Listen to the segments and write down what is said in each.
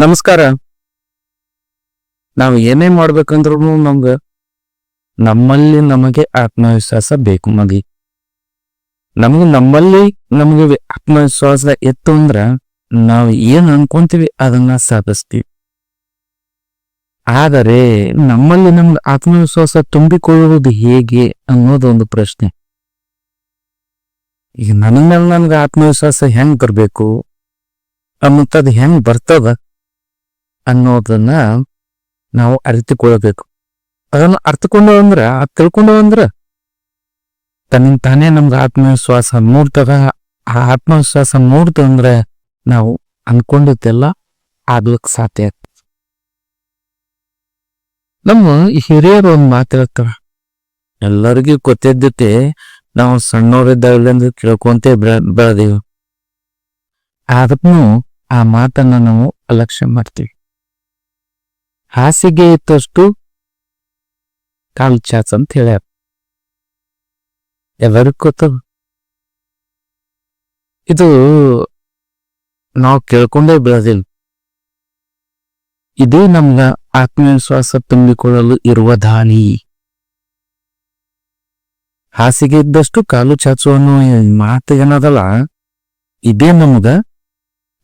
ನಮಸ್ಕಾರ. ನಾವು ಏನೇ ಮಾಡ್ಬೇಕಂದ್ರೂ ನಮ್ಗ ನಮ್ಮಲ್ಲಿ ನಮಗೆ ಆತ್ಮವಿಶ್ವಾಸ ಬೇಕು ಮಗಿ. ನಮ್ಗೆ ನಮ್ಮಲ್ಲಿ ನಮಗೆ ಆತ್ಮವಿಶ್ವಾಸ ಇತ್ತು ಅಂದ್ರ ನಾವು ಏನ್ ಅನ್ಕೊಂತೀವಿ ಅದನ್ನ ಸಾಧಿಸ್ತೀವಿ. ಆದರೆ ನಮ್ಮಲ್ಲಿ ನಮ್ಗೆ ಆತ್ಮವಿಶ್ವಾಸ ತುಂಬಿಕೊಳ್ಳುವುದು ಹೇಗೆ ಅನ್ನೋದೊಂದು ಪ್ರಶ್ನೆ. ಈಗ ನನ್ನ ಮೇಲೆ ನನ್ಗೆ ಆತ್ಮವಿಶ್ವಾಸ ಹೆಂಗ್ ಬರಬೇಕು? ಅನ್ನೋದ್ ಹೆಂಗ್ ಬರ್ತದ? ಅನ್ನೋದನ್ನ ನಾವು ಅರಿತುಕೊಳ್ಳಬೇಕು. ಅದನ್ನ ಅರ್ಥಕೊಂಡು ಅಂದ್ರ, ಅದ್ ತಿಳ್ಕೊಂಡು ಅಂದ್ರ ತನ್ನಿಂದ ತಾನೇ ನಮ್ದು ಆತ್ಮವಿಶ್ವಾಸ ಮೂಡ್ತದ. ಆ ಆತ್ಮವಿಶ್ವಾಸ ಮೂಡ್ತು ಅಂದ್ರೆ ನಾವು ಅನ್ಕೊಂಡಿದ್ದೆಲ್ಲ ಆಗ್ಲಿಕ್ಕೆ ಸಾಧ್ಯ ನಮ್ಮ ಹಿರಿಯರು ಒಂದ್ ಮಾತಿರ್ತಾರ ಎಲ್ಲರಿಗೂ ಗೊತ್ತಿದ್ದತೆ ನಾವು ಸಣ್ಣವರಿದ್ದಾಗಲೆಂದು ತಿಳ್ಕೊಂತೇ ಬೆಳೆದೀವಿ. ಆದ್ರೂ ಆ ಮಾತನ್ನ ನಾವು ಅಲಕ್ಷ್ಯ ಮಾಡ್ತೀವಿ. ಹಾಸಿಗೆ ಇದ್ದಷ್ಟು ಕಾಲ್ ಚಾಚ್ ಅಂತ ಹೇಳ್ಯಾರ. ಎಲ್ಲರಿಗೂ ಗೊತ್ತದ? ಇದು ನಾವು ಕೇಳ್ಕೊಂಡೇ ಬೆಳೆದಿಲ್ಲ. ಇದೇ ನಮ್ಗ ಆತ್ಮವಿಶ್ವಾಸ ತುಂಬಿಕೊಳ್ಳಲು ಇರುವ ದಾನಿ. ಹಾಸಿಗೆ ಇದ್ದಷ್ಟು ಕಾಲು ಚಾಚು ಅನ್ನೋ ಮಾತು ಏನದಲ್ಲ? ಇದೇ ನಮ್ಗ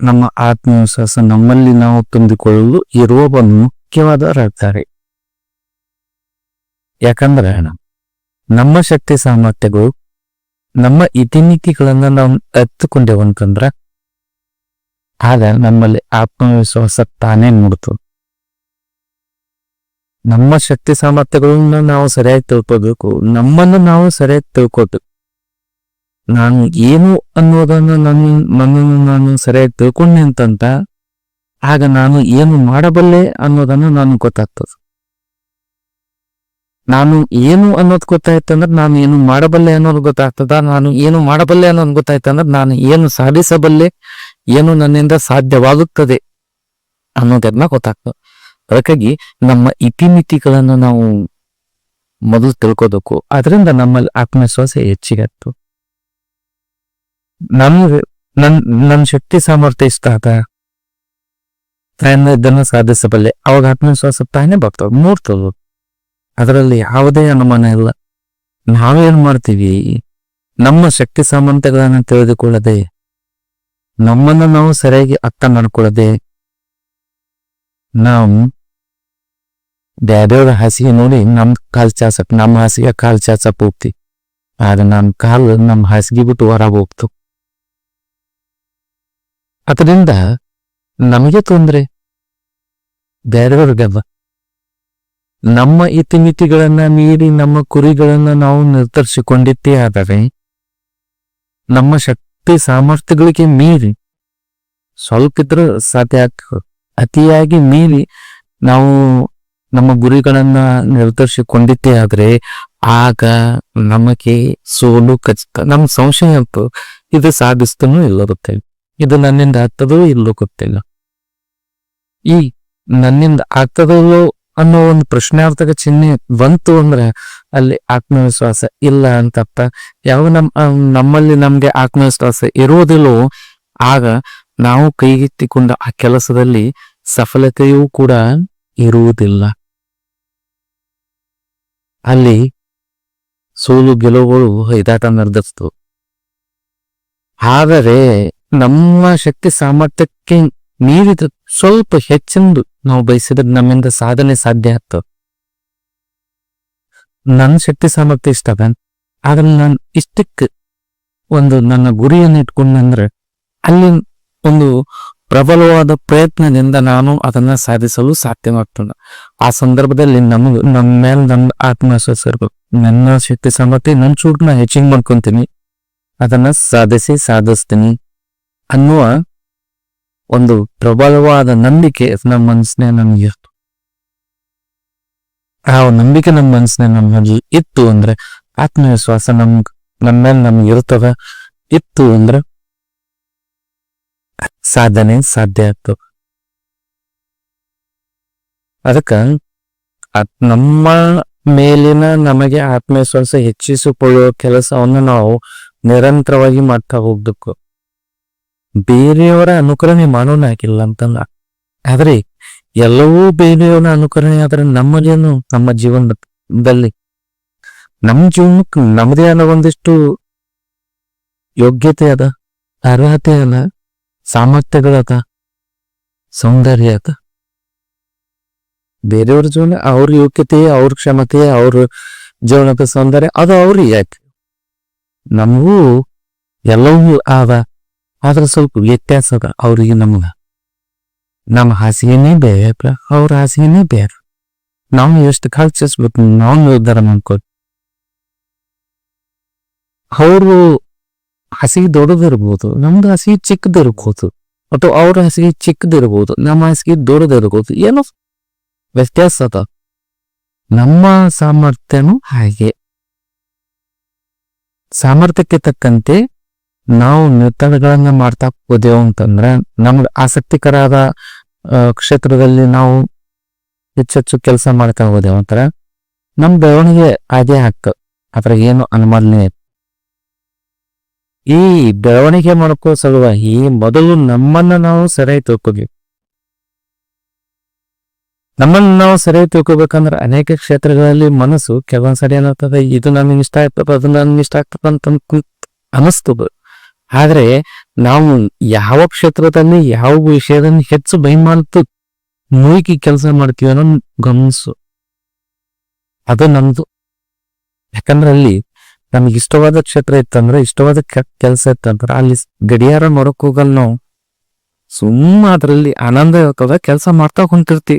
ನಮ್ಮ ಆತ್ಮವಿಶ್ವಾಸ ನಮ್ಮಲ್ಲಿ ನಾವು ತುಂಬಿಕೊಳ್ಳಲು ಇರುವ ಒಂದು ಮುಖ್ಯವಾದ ಯಾಕಂದ್ರೆ ನಮ್ಮ ಶಕ್ತಿ ಸಾಮರ್ಥ್ಯಗಳು, ನಮ್ಮ ಇತಿಮಿತಿಗಳನ್ನ ನಾವು ಎತ್ತುಕೊಂಡೆವು ಅಂತಂದ್ರ, ಆಗ ನಮ್ಮಲ್ಲಿ ಆತ್ಮವಿಶ್ವಾಸ ತಾನೇ ಮೂಡ್ತು ನಮ್ಮ ಶಕ್ತಿ ಸಾಮರ್ಥ್ಯಗಳನ್ನ ನಾವು ಸರಿಯಾಗಿ ತಿಳ್ಕೋಬೇಕು ನಮ್ಮನ್ನು ನಾವು ಸರಿಯಾಗಿ ತಿಳ್ಕೋಬೇಕು ನಾನು ಏನು ಅನ್ನೋದನ್ನ ನನ್ನ ನನ್ನನ್ನು ನಾನು ಸರಿಯಾಗಿ ತಿಳ್ಕೊಂಡೆ ಅಂತಂತ ಆಗ ನಾನು ಏನು ಮಾಡಬಲ್ಲೆ ಅನ್ನೋದನ್ನು ನಾನು ಗೊತ್ತಾಗ್ತದೆ. ನಾನು ಏನು ಅನ್ನೋದು ಗೊತ್ತಾಯ್ತಂದ್ರೆ ನಾನು ಏನು ಮಾಡಬಲ್ಲೆ ಅನ್ನೋದು ಗೊತ್ತಾಗ್ತದ. ನಾನು ಏನು ಮಾಡಬಲ್ಲೆ ಅನ್ನೋದು ಗೊತ್ತಾಯ್ತಂದ್ರೆ ನಾನು ಏನು ಸಾಧಿಸಬಲ್ಲೆ, ಏನು ನನ್ನಿಂದ ಸಾಧ್ಯವಾಗುತ್ತದೆ ಅನ್ನೋದನ್ನ ಗೊತ್ತಾಗ್ತದೆ. ಅದಕ್ಕಾಗಿ ನಮ್ಮ ಇತಿಮಿತಿಗಳನ್ನು ನಾವು ಮೊದಲು ತಿಳ್ಕೋಬೇಕು. ಅದರಿಂದ ನಮ್ಮಲ್ಲಿ ಆತ್ಮವಿಶ್ವಾಸ ಹೆಚ್ಚಿಗೆ ಆಗ್ತು ನನ್ನ ಶಕ್ತಿ ಸಾಮರ್ಥ್ಯ ಇಷ್ಟ ಆದ ತಾಯಿನ ಇದನ್ನು ಸಾಧಿಸಬಲ್ಲೆ. ಅವಾಗ ಆತ್ಮವಿಶ್ವಾಸ ತಾನೇ ಬರ್ತಾವ. ಮೂಡ್ತದ ಅದರಲ್ಲಿ ಯಾವುದೇ ಅನುಮಾನ ಇಲ್ಲ. ನಾವೇನ್ ಮಾಡ್ತೀವಿ? ನಮ್ಮ ಶಕ್ತಿ ಸಾಮರ್ಥ್ಯಗಳನ್ನ ತಿಳಿದುಕೊಳ್ಳದೆ, ನಮ್ಮನ್ನು ನಾವು ಸರಿಯಾಗಿ ಅರ್ಥ ಮಾಡ್ಕೊಳ್ಳದೆ, ನಾವು ಬ್ಯಾಬೇವ್ರ ಹಾಸಿಗೆ ನೋಡಿ ನಮ್ ಕಾಲು ಚಾಸಕ್ ನಮ್ಮ ಹಾಸಿಗೆ ಕಾಲು ಚಾಚಕ್ ಹೋಗ್ತಿ. ಆದ್ರೆ ನಮ್ ಕಾಲು ನಮ್ ಹಾಸಿಗೆ ಬಿಟ್ಟು ಹೊರ ಹೋಗ್ತು. ಅದರಿಂದ ನಮಗೆ ತೊಂದರೆ. ಬೇರೆಯವ್ರಿಗಲ್ಲ ನಮ್ಮ ಇತಿಮಿತಿಗಳನ್ನ ಮೀರಿ ನಮ್ಮ ಕುರಿಗಳನ್ನ ನಾವು ನಿರ್ಧರಿಸಿಕೊಂಡಿದ್ದೇ ಆದರೆ, ನಮ್ಮ ಶಕ್ತಿ ಸಾಮರ್ಥ್ಯಗಳಿಗೆ ಮೀರಿ, ಸ್ವಲ್ಪ ಇದ್ರೂ ಸಾಧ್ಯ ಅತಿಯಾಗಿ ಮೀರಿ ನಾವು ನಮ್ಮ ಗುರಿಗಳನ್ನ ನಿರ್ಧರಿಸಿಕೊಂಡಿದ್ದೇ ಆದ್ರೆ, ಆಗ ನಮಗೆ ಸೋಲು ಖಚಿತ ನಮ್ ಸಂಶಯ ಅಂತೂ ಇದು ಸಾಧಿಸ್ತನೂ ಇಲ್ಲ ಇದು ನನ್ನಿಂದ ಆಗ್ತದೋ ಇಲ್ಲೋ ಗೊತ್ತಿಲ್ಲ. ಈ ನನ್ನಿಂದ ಆಗ್ತದಲ್ಲೋ ಅನ್ನೋ ಒಂದು ಪ್ರಶ್ನಾರ್ಥಕ ಚಿಹ್ನೆ ಬಂತು ಅಂದ್ರೆ ಅಲ್ಲಿ ಆತ್ಮವಿಶ್ವಾಸ ಇಲ್ಲ ಅಂತ ಅರ್ಥ ಯಾವ ನಮ್ ನಮ್ಮಲ್ಲಿ ನಮ್ಗೆ ಆತ್ಮವಿಶ್ವಾಸ ಇರೋದಿಲ್ಲೋ, ಆಗ ನಾವು ಕೈಗೆತ್ತಿಕೊಂಡ ಆ ಕೆಲಸದಲ್ಲಿ ಸಫಲತೆಯೂ ಕೂಡ ಇರುವುದಿಲ್ಲ. ಅಲ್ಲಿ ಸೋಲು ಗೆಲುವುಗಳು ಇದಾಟ ನಿರ್ಧರಿಸ್ತು. ಆದರೆ ನಮ್ಮ ಶಕ್ತಿ ಸಾಮರ್ಥ್ಯಕ್ಕೆ ಮೀರಿದ ಸ್ವಲ್ಪ ಹೆಚ್ಚಿಂದು ನಾವು ಬಯಸಿದ್ರೆ ನಮ್ಮಿಂದ ಸಾಧನೆ ಸಾಧ್ಯ ಆಗ್ತದೆ. ನನ್ನ ಶಕ್ತಿ ಸಾಮರ್ಥ್ಯ ಇಷ್ಟ ಆದ್ರೆ ನಾನು ಇಷ್ಟಕ್ಕೆ ಒಂದು ನನ್ನ ಗುರಿಯನ್ನು ಇಟ್ಕೊಂಡಂದ್ರೆ ಅಲ್ಲಿ ಒಂದು ಪ್ರಬಲವಾದ ಪ್ರಯತ್ನದಿಂದ ನಾನು ಅದನ್ನ ಸಾಧಿಸಲು ಸಾಧ್ಯವಾಗ್ತದೆ. ಆ ಸಂದರ್ಭದಲ್ಲಿ ನಮಗ್ ನಮ್ಮ ಮೇಲೆ ನನ್ನ ಆತ್ಮವಿಶ್ವಾಸ ಇರ್ಬೇಕು. ನನ್ನ ಶಕ್ತಿ ಸಾಮರ್ಥ್ಯ, ನನ್ನ ಚೂಟ್ನ ಹೆಚ್ಚಿಗೆ ಮಾಡ್ಕೊಂತೀನಿ. ಅದನ್ನ ಸಾಧಿಸಿ ಸಾಧಿಸ್ತೀನಿ ಅನ್ನುವ ಒಂದು ಪ್ರಬಲವಾದ ನಂಬಿಕೆ ನಮ್ಮ ಮನಸ್ಸಿನ ನಮ್ಗೆ ಇತ್ತು ಆ ನಂಬಿಕೆ ನಮ್ಮ ಮನಸ್ಸಿನ ನಮ್ಮಲ್ಲಿ ಇತ್ತು ಅಂದ್ರೆ ಆತ್ಮವಿಶ್ವಾಸ ನಮ್, ನಮ್ಮ ಮೇಲೆ ನಮ್ಗೆ ಇರ್ತದ. ಇತ್ತು ಅಂದ್ರೆ ಸಾಧನೆ ಸಾಧ್ಯ ಆಯ್ತು ಅದಕ್ಕ ಅದ್ ನಮ್ಮ ಮೇಲಿನ ನಮಗೆ ಆತ್ಮವಿಶ್ವಾಸ ಹೆಚ್ಚಿಸಿಕೊಳ್ಳುವ ಕೆಲಸವನ್ನು ನಾವು ನಿರಂತರವಾಗಿ ಮಾಡ್ತಾ ಹೋಗ್ಬೇಕು. ಬೇರೆಯವರ ಅನುಕರಣೆ ಮಾಡೋಣ ಆಗಿಲ್ಲ ಅಂತಲ್ಲ ಆದ್ರೆ ಎಲ್ಲವೂ ಬೇರೆಯವರ ಅನುಕರಣೆ ಆದ್ರೆ ನಮ್ಮದೇನು ನಮ್ಮ ಜೀವನದಲ್ಲಿ? ನಮ್ಮ ಜೀವನಕ್ಕೆ ನಮ್ಮದೇ ಆದ ಒಂದಿಷ್ಟು ಯೋಗ್ಯತೆ ಅದ, ಅರ್ಹತೆ ಅದ ಸಾಮರ್ಥ್ಯಗಳದ ಸೌಂದರ್ಯ ಅದ. ಬೇರೆಯವ್ರ ಜೀವನ, ಅವ್ರ ಯೋಗ್ಯತೆ, ಅವ್ರ ಕ್ಷಮತೆ, ಅವ್ರ ಜೀವನದ ಸೌಂದರ್ಯ, ಅದು ಅವ್ರಿಗೆ ಯಾಕೆ? ನಮಗೂ ಎಲ್ಲವೂ ಆದ ಆದ್ರೆ ಸ್ವಲ್ಪ ವ್ಯತ್ಯಾಸ ಅದ ಅವ್ರಿಗೆ ನಮ್ಗ. ನಮ್ಮ ಹಾಸಿಗೆನೇ ಬೇರೆ, ಅವ್ರ ಹಾಸಿಗೆನೇ ಬೇರೆ. ನಾವು ಎಷ್ಟು ಖರ್ಚಿಸ್ಬೇಕು, ನಾವು ನಿರ್ಧಾರ ಮಾಡ್ಕೊಳ್ತೀವಿ. ಅವರು ಹಸಿಗೆ ದೊಡ್ಡದಿರ್ಬೋದು, ನಮ್ದು ಹಸಿಗೆ ಚಿಕ್ಕದಿರ್ಬೋದು ಅಥವಾ ಅವ್ರ ಹಸಿಗೆ ಚಿಕ್ಕದಿರ್ಬೋದು, ನಮ್ಮ ಹಸಿಗೆ ದೊಡ್ಡದಿರ್ಬೋದು, ಏನೋ ವ್ಯತ್ಯಾಸ ಅದ. ನಮ್ಮ ಸಾಮರ್ಥ್ಯನೂ ಹಾಗೆ. ಸಾಮರ್ಥ್ಯಕ್ಕೆ ತಕ್ಕಂತೆ ನಾವು ನಿರ್ಧಾರಗಳನ್ನ ಮಾಡ್ತಾ ಹೋದೆವು ಅಂತಂದ್ರೆ ನಮ್ಗೆ ಆಸಕ್ತಿಕರಾದ ಕ್ಷೇತ್ರದಲ್ಲಿ ನಾವು ಹೆಚ್ಚೆಚ್ಚು ಕೆಲಸ ಮಾಡ್ತಾ ಹೋದೆವು ಅಂತಾರೆ ನಮ್ ಬೆಳವಣಿಗೆ ಅದೇ ಹಕ್ಕ ಅದ್ರ ಏನು ಅನುಮಾನನೇ. ಈ ಬೆಳವಣಿಗೆ ಮಾಡ್ಕೋ ಸಲುವಾಗಿ ಮೊದಲು ನಮ್ಮನ್ನ ನಾವು ಸರಿಯಾಗಿ ತಿಳ್ಕೋಬೇಕು ನಮ್ಮನ್ನ ನಾವು ಸರಿಯಾಗಿ ತಿಳ್ಕೊಬೇಕಂದ್ರೆ ಅನೇಕ ಕ್ಷೇತ್ರಗಳಲ್ಲಿ ಮನಸ್ಸು ಕೆಲವೊಂದ್ಸರಿ ಏನಾಗ್ತದೆ, ಇದು ನನಗೆ ಇಷ್ಟ ಆಗ್ತದೆ, ಅದು ನನಗೆ ಇಷ್ಟ ಆಗ್ತದೆ ಅಂತ ಅನಿಸ್ತದ ಆದ್ರೆ ನಾವು ಯಾವ ಕ್ಷೇತ್ರದಲ್ಲಿ ಯಾವ ವಿಷಯದಲ್ಲಿ ಹೆಚ್ಚು ಬೈಮಾನ್ತು ಮುಳುಗಿ ಕೆಲಸ ಮಾಡ್ತೀವಿ ಅನ್ನೋ ಗಮನಿಸು. ಅದು ನಮ್ದು. ಯಾಕಂದ್ರೆ ಅಲ್ಲಿ ನಮ್ಗೆ ಇಷ್ಟವಾದ ಕ್ಷೇತ್ರ ಇತ್ತಂದ್ರೆ ಇಷ್ಟವಾದ ಕೆಲಸ ಇತ್ತಂದ್ರೆ ಅಲ್ಲಿ ಗಡಿಯಾರ ನೋಡಕ್ ಹೋಗಲ್ಲ ನಾವು. ಸುಮ್ಮ ಅದ್ರಲ್ಲಿ ಆನಂದ ಇರ್ತದ ಕೆಲಸ ಮಾಡ್ತಾ ಹೊಂಟಿರ್ತಿ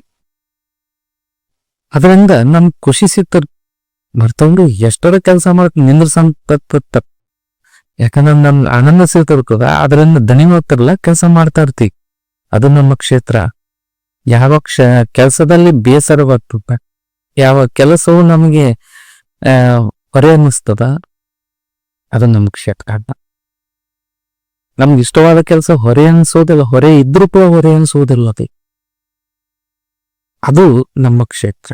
ಅದರಿಂದ ನಮ್ ಖುಷಿ ಸಿಗ್ತದ. ಮರ್ತವ್ರು ಎಷ್ಟರ ಕೆಲಸ ಮಾಡಕ್ ನಿಂದ್ರಸಂತ ಯಾಕಂದ್ರೆ ನಮ್ ಆನಂದ ಸಿಗ್ತಿರ್ತದ ಅದರಿಂದ ದಣಿವತ್ತರಲ್ಲ ಕೆಲಸ ಮಾಡ್ತಾ ಇರ್ತೀವಿ. ಅದು ನಮ್ಮ ಕ್ಷೇತ್ರ. ಯಾವ ಕ್ಷ, ಕೆಲಸದಲ್ಲಿ ಬೇಸರವಾಗ್ತದ. ಯಾವ ಕೆಲಸವು ನಮಗೆ ಹೊರೆ ಅನ್ನಿಸ್ತದ? ಅದು ನಮ್ಮ ಕ್ಷೇತ್ರ. ಅಲ್ಲ ನಮ್ಗೆ ಇಷ್ಟವಾದ ಕೆಲಸ ಹೊರೆ ಅನ್ಸೋದಿಲ್ಲ, ಹೊರೆ ಇದ್ರೂ ಕೂಡ ಹೊರೆ ಅನ್ಸೋದಿಲ್ಲ ಅದು. ನಮ್ಮ ಕ್ಷೇತ್ರ.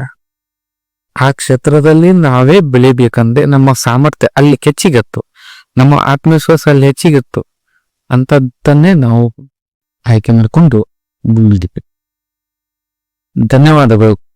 ಆ ಕ್ಷೇತ್ರದಲ್ಲಿ ನಾವೇ ಬೆಳಿಬೇಕಂದ್ರೆ ನಮ್ಮ ಸಾಮರ್ಥ್ಯ ಅಲ್ಲಿ ಹೆಚ್ಚಿಗತ್ತು ನಮ್ಮ ಆತ್ಮವಿಶ್ವಾಸ ಅಲ್ಲಿ ಹೆಚ್ಚಿಗಿತ್ತು. ಅಂತದ್ದನ್ನೇ ನಾವು ಆಯ್ಕೆ ಮಾಡಿಕೊಂಡು ಮುಂದಿದ್ವಿ ಧನ್ಯವಾದಗಳು.